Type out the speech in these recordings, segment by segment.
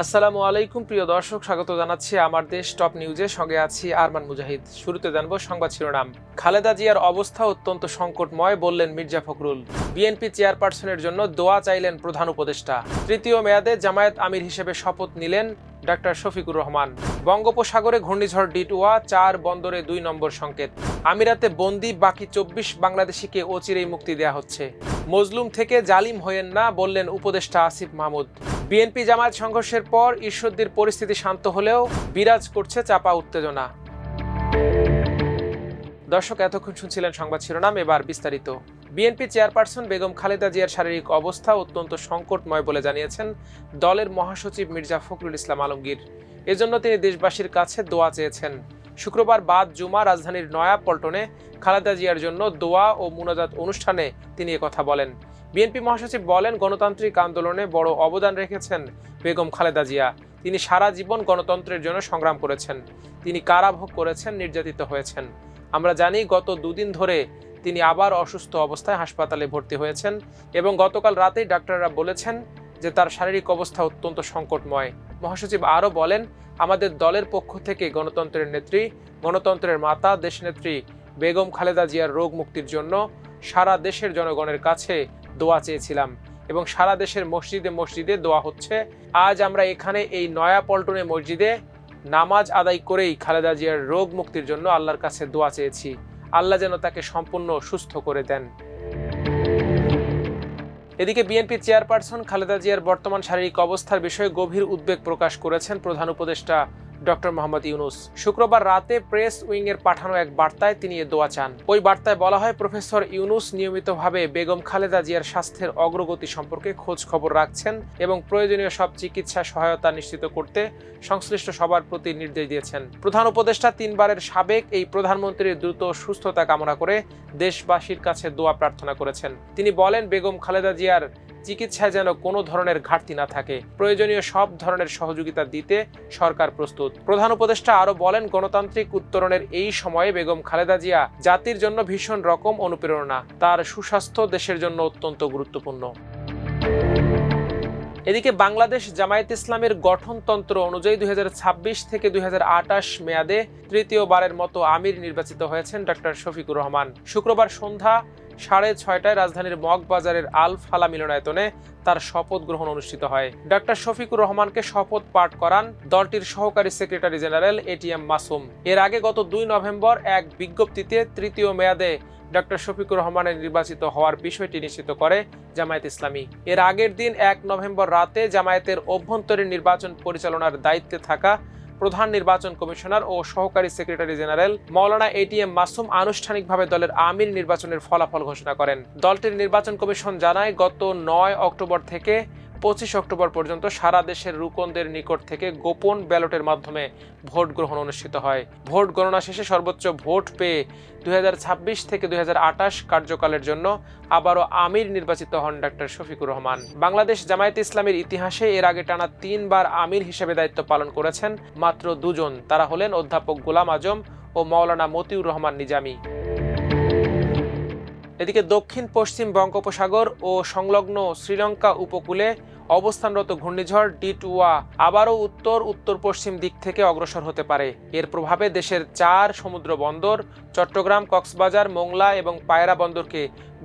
আসসালামু আলাইকুম, প্রিয় দর্শক। স্বাগত জানাচ্ছি আমার দেশ টপ নিউজে। সঙ্গে আছি আরমান মুজাহিদ। শুরুতে জানব সংবাদ শিরোনাম। খালেদা জিয়ার অবস্থা অত্যন্ত সংকটময়, বললেন মির্জা ফখরুল। বিএনপি চেয়ারপারসনের জন্য দোয়া চাইলেন প্রধান উপদেষ্টা। তৃতীয় মেয়াদে জামায়াত আমির হিসেবে শপথ নিলেন ডাক্তার শফিকুর রহমান। বঙ্গোপসাগরে ঘূর্ণিঝড় ডিটুয়া, চার বন্দরে দুই নম্বর সংকেত। আমিরাতে বন্দি, বাকি চব্বিশ বাংলাদেশিকে অচিরেই মুক্তি দেয়া হচ্ছে। মজলুম থেকে জালিম হয়েন না, বললেন উপদেষ্টা আসিফ মাহমুদ। বিএনপি জামায়াত সংঘর্ষের পর ঈশ্বরদীর পরিস্থিতি শান্ত হলেও বিরাজ করছে চাপা উত্তেজনা। দর্শক, এতক্ষণ শুনছিলেন সংবাদ শিরোনাম, এবার বিস্তারিত। বিএনপি চেয়ারপারসন বেগম খালেদা জিয়ার শারীরিক অবস্থা অত্যন্ত সংকটময় বলে জানিয়েছেন দলের মহাসচিব মির্জা ফখরুল ইসলাম আলমগীর। এজন্য তিনি দেশবাসীর কাছে দোয়া চেয়েছেন। শুক্রবার বাদ জুমা রাজধানীর নয়া পল্টনে খালেদা জিয়ার জন্য দোয়া ও মুনাজাত অনুষ্ঠানে তিনি কথা বলেন। বিএনপি মহাসচিব বলেন, গণতান্ত্রিক আন্দোলনে বড় অবদান রেখেছেন বেগম খালেদা জিয়া। তিনি সারা জীবন গণতন্ত্রের জন্য সংগ্রাম করেছেন। তিনি কারাভোগ করেছেন, নির্যাতিত হয়েছেন। আমরা জানি, গত দুদিন ধরে তিনি আবার অসুস্থ অবস্থায় হাসপাতালে ভর্তি হয়েছেন এবং গতকাল রাতেই ডাক্তাররা বলেছেন যে তার শারীরিক অবস্থা অত্যন্ত সংকটময়। মহাসচিব আরও বলেন, আমাদের দলের পক্ষ থেকে গণতন্ত্রের নেত্রী, গণতন্ত্রের মাতা, দেশনেত্রী বেগম খালেদা জিয়ার রোগ মুক্তির জন্য সারা দেশের জনগণের কাছে দোয়া চেয়েছিলাম এবং সারা দেশের মসজিদে মসজিদে দোয়া হচ্ছে, আজ আমরা এখানে এই নয়া পল্টনে মসজিদে নামাজ আদায় করেই খালেদা জিয়ার রোগ মুক্তির জন্য আল্লাহর কাছে দোয়া চেয়েছি। আল্লাহ যেন তাকে সম্পূর্ণ সুস্থ করে দেন। এদিকে বিএনপি চেয়ারপারসন খালেদা জিয়ার বর্তমান শারীরিক অবস্থার বিষয়ে গভীর উদ্বেগ প্রকাশ করেছেন প্রধান উপদেষ্টা ডক্টর মোহাম্মদ ইউনুস। শুক্রবার রাতে প্রেস উইং এর পাঠানো এক বার্তায় তিনি এ দোয়া চান। ওই বার্তায় বলা হয়, প্রফেসর ইউনুস নিয়মিতভাবে বেগম খালেদা জিয়ার স্বাস্থ্যের অগ্রগতি সম্পর্কে খোঁজ খবর রাখছেন এবং প্রয়োজনীয় সব চিকিৎসা সহায়তা নিশ্চিত করতে সংশ্লিষ্ট সবার প্রতি নির্দেশ দিয়েছেন। প্রধান উপদেষ্টা তিনবারের সাবেক এই প্রধানমন্ত্রীর দ্রুত সুস্থতা কামনা করে দেশবাসীর কাছে দোয়া প্রার্থনা করেছেন। তিনি বলেন, বেগম খালেদা জিয়ার চিকিৎসায় যেন কোনো ধরনের ঘাটতি না থাকে। প্রয়োজনীয় সব ধরনের সহযোগিতা দিতে সরকার প্রস্তুত। প্রধান উপদেষ্টা আরও বলেন, গণতান্ত্রিক উত্তরণের এই সময়ে বেগম খালেদা জিয়া জাতির জন্য ভীষণ রকম অনুপ্রেরণা। তার সুস্বাস্থ্য দেশের জন্য অত্যন্ত গুরুত্বপূর্ণ। এদিকে বাংলাদেশ জামায়াত ইসলামের গঠনতন্ত্র অনুযায়ী দুই থেকে দুই মেয়াদে তৃতীয়বারের মতো আমির নির্বাচিত হয়েছেন ডক্টর শফিকুর রহমান। শুক্রবার সন্ধ্যা সাড়ে ছয়টায় রাজধানীর মগবাজারের আল ফালা মিলনায়তনে তার শপথ গ্রহণ অনুষ্ঠিত হয়। ডক্টর শফিকুর রহমানকে শপথ পাঠ করান দলটির সহকারী সেক্রেটারি জেনারেল এটিএম মাসুম। এর আগে গত দুই নভেম্বর এক বিজ্ঞপ্তিতে তৃতীয় মেয়াদে ডক্টর শফিকুর রহমানের নির্বাচিত হওয়ার বিষয়টি নিশ্চিত করে জামায়াত ইসলামী। এর আগের দিন এক নভেম্বর রাতে জামায়াতের অভ্যন্তরীণ নির্বাচন পরিচালনার দায়িত্বে থাকা প্রধান নির্বাচন কমিশনার ও সহকারী secretary general Maulana ATM Masum আনুষ্ঠানিকভাবে দলের আমির নির্বাচনের ফলাফল ঘোষণা করেন। দলটির নির্বাচন কমিশন জানায়, গত নয় অক্টোবর থেকে পঁচিশ অক্টোবর পর্যন্ত সারা দেশের রুকনদের নিকট থেকে গোপন ব্যালটের মাধ্যমে ভোট গ্রহণ অনুষ্ঠিত হয়। ভোট গণনা শেষে সর্বোচ্চ ভোট পেয়ে দুই হাজার ছাব্বিশ থেকে দুই হাজার আঠাশ কার্যকালের জন্য আবারও আমির নির্বাচিত হন ডাক্তার শফিকুর রহমান। বাংলাদেশ জামায়াত ইসলামের ইতিহাসে এর আগে টানা তিনবার আমির হিসেবে দায়িত্ব পালন করেছেন মাত্র দুজন। তারা হলেন অধ্যাপক গোলাম আজম ও মাওলানা মতিউর রহমান নিজামী। এদিকে দক্ষিণ পশ্চিম বঙ্গোপসাগর ও সংলগ্ন শ্রীলঙ্কা উপকূলে অবস্থানরত ঘূর্ণিঝড় ডিটুয়া আবারও উত্তর উত্তর পশ্চিম দিক থেকে অগ্রসর হতে পারে। এর প্রভাবে দেশের চার সমুদ্র বন্দর, চট্টগ্রাম, কক্সবাজার, মোংলা এবং পায়রা বন্দরকে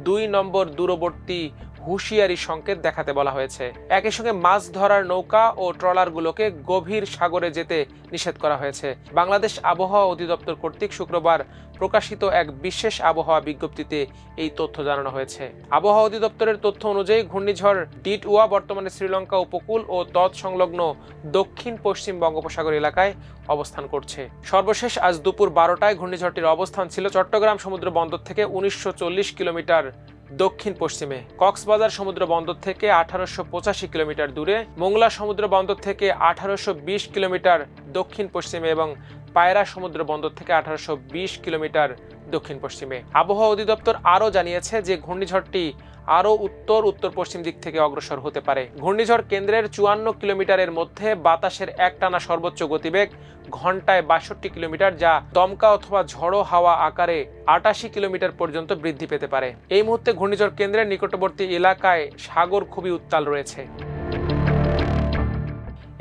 দুই নম্বর দূরবর্তী হুঁশিয়ারি সংকেত দেখাতে বলা হয়েছে। একই সঙ্গে মাছ ধরার নৌকা ও ট্রলারগুলোকে গভীর সাগরে যেতে নিষেধ করা হয়েছে। বাংলাদেশ আবহাওয়া অধিদপ্তর কর্তৃক শুক্রবার প্রকাশিত এক বিশেষ আবহাওয়া বিজ্ঞপ্তিতে এই তথ্য জানানো হয়েছে। আবহাওয়া অধিদপ্তরের তথ্য অনুযায়ী ঘূর্ণিঝড় ডিট ওয়া বর্তমানে শ্রীলঙ্কা উপকূল ও তৎসংলগ্ন দক্ষিণ পশ্চিম বঙ্গোপসাগর এলাকায় অবস্থান করছে। সর্বশেষ আজ দুপুর বারোটায় ঘূর্ণিঝড়টির অবস্থান ছিল চট্টগ্রাম সমুদ্র বন্দর থেকে উনিশশো চল্লিশ কিলোমিটার দক্ষিণ পশ্চিমে। কক্সবাজার সমুদ্র বন্দর থেকে আঠারোশো পঁচাশি কিলোমিটার দূরে, মোংলা সমুদ্র বন্দর থেকে আঠারোশো বিশ কিলোমিটার দক্ষিণ পশ্চিমে এবং পায়রা সমুদ্র বন্দর থেকে আঠারোশো বিশ কিলোমিটার দক্ষিণ পশ্চিমে। আবহাওয়া অধিদপ্তর আরও জানিয়েছে যে ঘূর্ণিঝড়টি আরও উত্তর উত্তর পশ্চিম দিক থেকে অগ্রসর হতে পারে। ঘূর্ণিঝড় কেন্দ্রের চুয়ান্ন কিলোমিটারের মধ্যে বাতাসের একটানা সর্বোচ্চ গতিবেগ ঘন্টায় বাষট্টি কিলোমিটার, যা দমকা অথবা ঝড়ো হাওয়া আকারে আটাশি কিলোমিটার পর্যন্ত বৃদ্ধি পেতে পারে। এই মুহূর্তে ঘূর্ণিঝড় কেন্দ্রের নিকটবর্তী এলাকায় সাগর খুবই উত্তাল রয়েছে।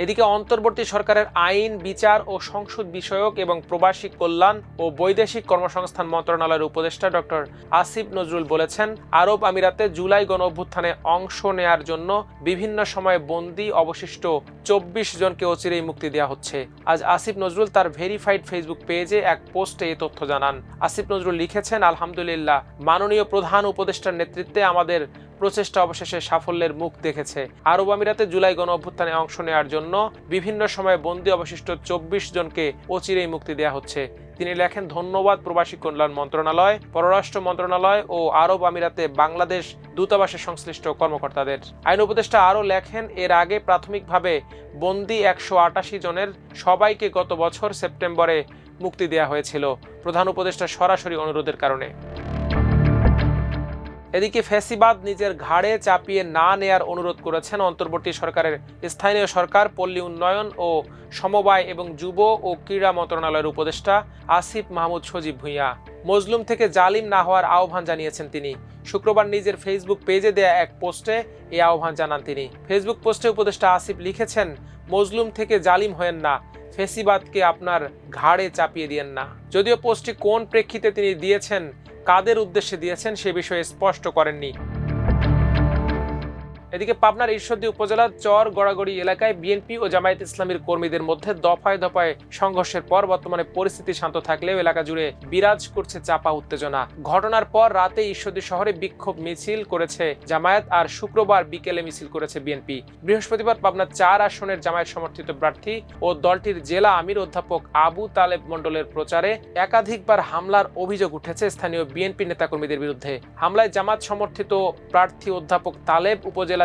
এদিকে অন্তর্বর্তী সরকারের আইন, বিচার ও সংসদ বিষয়ক এবং প্রবাসী কল্যাণ ও বৈদেশিক কর্মসংস্থান মন্ত্রণালয়ের উপদেষ্টা ডক্টর আসিফ নজরুল বলেছেন, আরব আমিরাতে জুলাই গণ অভ্যুত্থানে অংশ নেয়ার জন্য বিভিন্ন সময়ে বন্দি অবশিষ্ট চব্বিশ জনকে অচিরেই মুক্তি দেওয়া হচ্ছে। আজ আসিফ নজরুল তার ভেরিফাইড ফেসবুক পেজে এক পোস্টে এই তথ্য জানান। আসিফ নজরুল লিখেছেন, আলহামদুলিল্লাহ, মাননীয় প্রধান উপদেষ্টার নেতৃত্বে আমাদের প্রচেষ্টা অবশেষে সাফল্যের মুখ দেখেছে। আরব আমিরাতে জুলাই গণ অভ্যুত্থানে অংশ নেওয়ার জন্য বিভিন্ন সময়ে বন্দি অবশিষ্ট চব্বিশ জনকে অচিরেই মুক্তি দেওয়া হচ্ছে। তিনি লেখেন, ধন্যবাদ প্রবাসী কল্যাণ মন্ত্রণালয়, পররাষ্ট্র মন্ত্রণালয় ও আরব আমিরাতে বাংলাদেশ দূতাবাসের সংশ্লিষ্ট কর্মকর্তাদের। আইন উপদেষ্টা আরও লেখেন, এর আগে প্রাথমিকভাবে বন্দি একশো আটাশি জনের সবাইকে গত বছর সেপ্টেম্বরে মুক্তি দেওয়া হয়েছিল। প্রধান উপদেষ্টা সরাসরি অনুরোধের কারণে। এদিকে ফেসিবাদ নিজের ঘাড়ে চাপিয়ে না নেয়ার অনুরোধ করেছেন অন্তর্বর্তী সরকারের স্থানীয় সরকার, পল্লী উন্নয়ন ও সমবায় এবং যুব ও ক্রীড়া মন্ত্রণালয়ের উপদেষ্টা আসিফ মাহমুদ সজীব ভুঁইয়া। মজলুম থেকে জালিম না হওয়ার আহ্বান জানিয়েছেন তিনি। শুক্রবার নিজের ফেসবুক পেজে দেয়া এক পোস্টে এই আহ্বান জানান তিনি। ফেসবুক পোস্টে উপদেষ্টা আসিফ লিখেছেন, মজলুম থেকে জালিম হয়েন না। ফেসিবাদকে আপনার ঘাড়ে চাপিয়ে দিয়েন না। যদিও পোস্টটি কোন প্রেক্ষিতে তিনি দিয়েছেন কাদের উদ্দেশ্যে দিয়েছেন সে বিষয়ে স্পষ্ট করেননি। এদিকে পাবনার ঈশ্বরদী উপজেলার চর গড়াগড়ি এলাকায় বিএনপি ও জামায়াত ইসলামীর কর্মীদের মধ্যে দফায় দফায় সংঘর্ষের পর বর্তমানে পরিস্থিতি শান্ত থাকলেও এলাকা জুড়ে বিরাজ করছে চাপা উত্তেজনা। ঘটনার পর রাতে ঈশ্বরদী শহরে বিক্ষোভ মিছিল করেছে জামায়াত আর শুক্রবার বিকেলে মিছিল করেছে বিএনপি। বৃহস্পতিবার পাবনার চার আসনের জামায়াত সমর্থিত প্রার্থী ও দলটির জেলা আমির অধ্যাপক আবু তালেব মণ্ডলের প্রচারে একাধিকবার হামলার অভিযোগ উঠেছে স্থানীয় বিএনপি নেতাকর্মীদের বিরুদ্ধে। হামলায় জামাত সমর্থিত প্রার্থী অধ্যাপক তালেব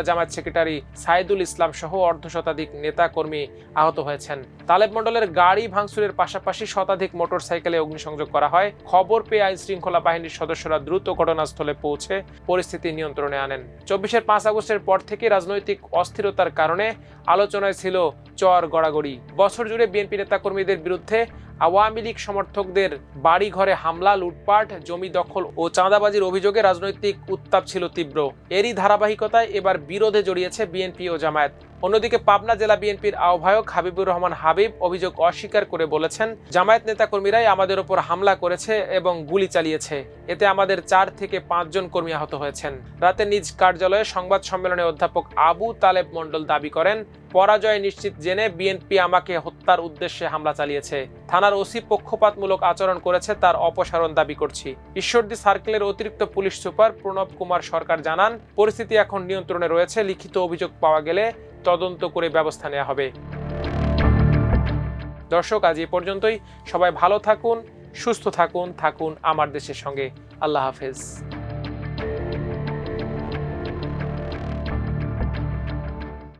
উপজেলা জামায়াত সেক্রেটারি সাইদুল ইসলাম সহ অর্ধ শতাধিক নেতা কর্মী আহত হয়েছেন। তালেব মণ্ডলের গাড়ি ভাঙচুরের পাশাপাশি শতাধিক মোটরসাইকেলে অগ্নিসংযোগ করা হয়। খবর পেয়ে আইন শৃঙ্খলা বাহিনীর সদস্যরা দ্রুত ঘটনাস্থলে পৌঁছে পরিস্থিতি নিয়ন্ত্রণে আনেন। চব্বিশের পাঁচ আগস্টের পর থেকে রাজনৈতিক অস্থিরতার কারণে আলোচনায় ছিল চর গড়াগড়ি। বছর জুড়ে বিএনপি নেতাকর্মীদের বিরুদ্ধে আওয়ামী লীগ সমর্থকদের বাড়ি ঘরে হামলা, লুটপাট, জমি দখল ও চাঁদাবাজির অভিযোগে রাজনৈতিক উত্তাপ ছিল তীব্র। এরই ধারাবাহিকতায় এবার বিরোধে জড়িয়েছে বিএনপি ও জামায়াত। অন্যদিকে পাবনা জেলা বিএনপির আহ্বায়ক হাবিবুর রহমান হাবিব অভিযোগ অস্বীকার করে বলেছেন, জামায়াত নেতাকর্মীরাই আমাদের ওপর হামলা করেছে এবং গুলি চালিয়েছে। এতে আমাদের চার থেকে পাঁচজন কর্মী আহত হয়েছেন। রাতে নিজ কার্যালয়ে সংবাদ সম্মেলনে অধ্যাপক আবু তালেব মণ্ডল দাবি করেন, পরাজয় নিশ্চিত জেনে বিএনপি আমাকে হত্যার উদ্দেশ্যে হামলা চালিয়েছে। থানার ওসি পক্ষপাতমূলক আচরণ করেছে তার অপসারণ দাবি করছি। ঈশ্বরদী সার্কেলের অতিরিক্ত পুলিশ সুপার প্রণব কুমার সরকার জানান, পরিস্থিতি এখন নিয়ন্ত্রণে রয়েছে, লিখিত অভিযোগ পাওয়া গেলে তদন্ত করে ব্যবস্থা নেওয়া হবে। দর্শক, আজ এ পর্যন্তই। সবাই ভালো থাকুন, সুস্থ থাকুন থাকুন আমার দেশের সঙ্গে। আল্লাহ হাফেজ।